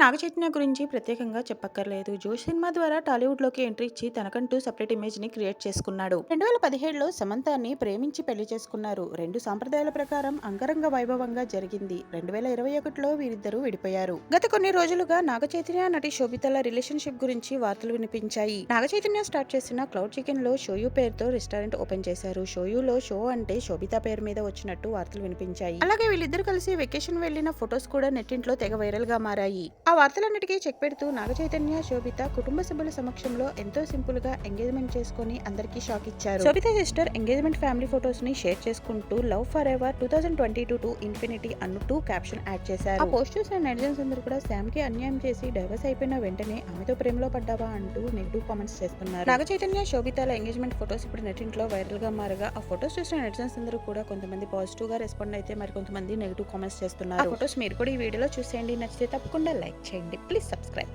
నాగచైతన్య గురించి ప్రత్యేకంగా చెప్పక్కర్లేదు. జోష్ సినిమా ద్వారా టాలీవుడ్లోకి ఎంట్రీ ఇచ్చి తనకంటూ సపరేట్ ఇమేజ్ని క్రియేట్ చేసుకున్నాడు. రెండు వేల పదిహేడులో సమంతాన్ని ప్రేమించి పెళ్ళి చేసుకున్నారు. రెండు సాంప్రదాయాల ప్రకారం అంగరంగ వైభవంగా జరిగింది. రెండు వేల ఇరవై ఒకటిలో వీరిద్దరూ విడిపోయారు. గత కొన్ని రోజులుగా నాగచైతన్య నటి శోభితల రిలేషన్షిప్ గురించి వార్తలు వినిపించాయి. నాగచైతన్య స్టార్ట్ చేసిన క్లౌడ్ చికెన్లో షోయూ పేరుతో రెస్టారెంట్ ఓపెన్ చేశారు. షోయూలో షో అంటే శోభిత పేరు మీద వచ్చినట్టు వార్తలు వినిపించాయి. అలాగే వీళ్ళిద్దరు కలిసి వెకేషన్ వెళ్ళిన ఫొటోస్ కూడా నెట్టింట్లో తెగ వైరల్గా మారాయి. ఆ వార్తలన్నిటికీ చెక్ పెడుతూ నాగచైతన్య శోభిత కుటుంబ సభ్యుల సమక్షంలో ఎంతో సింపుల్గా ఎంగేజ్మెంట్ చేసుకుని అందరికీ షాక్ ఇచ్చారు. శోభిత సిస్టర్ ఎంగేజ్మెంట్ ఫ్యామిలీ ఫొటోస్ని షేర్ చేసుకుంటూ love forever two thousand twenty two to infinity అన్నట్టు క్యాప్షన్ యాడ్ చేశారు. ఆ పోస్ట్ చూసిన నెటిజన్స్ అందరూ కూడా శామ్కి అన్యాయం చేసి డైవర్స్ అయిపోయిన వెంటనే ఆమెతో ప్రేమలో పడ్డావా అంటూ నెగిటివ్ కామెంట్స్ చేస్తున్నారు. నాగ చైతన్య శోభితాల ఎంగేజ్మెంట్ ఫొటోస్ ఇప్పుడు నెట్టింట్లో వైరల్గా మారగా ఆ ఫొటోస్ చూసిన నెటిజన్స్ అందరూ కూడా కొంతమంది పాజిటివ్గా రెస్పాండ్ అయితే మరి కొంతమంది నెగిటివ్ కామెంట్స్ చేస్తున్నారు. ఆ ఫొటోస్ మీరు కూడా ఈ వీడియోలో చూసేయండి. నచ్చితే తప్పకుండా లైక్ చేయండి. Please subscribe.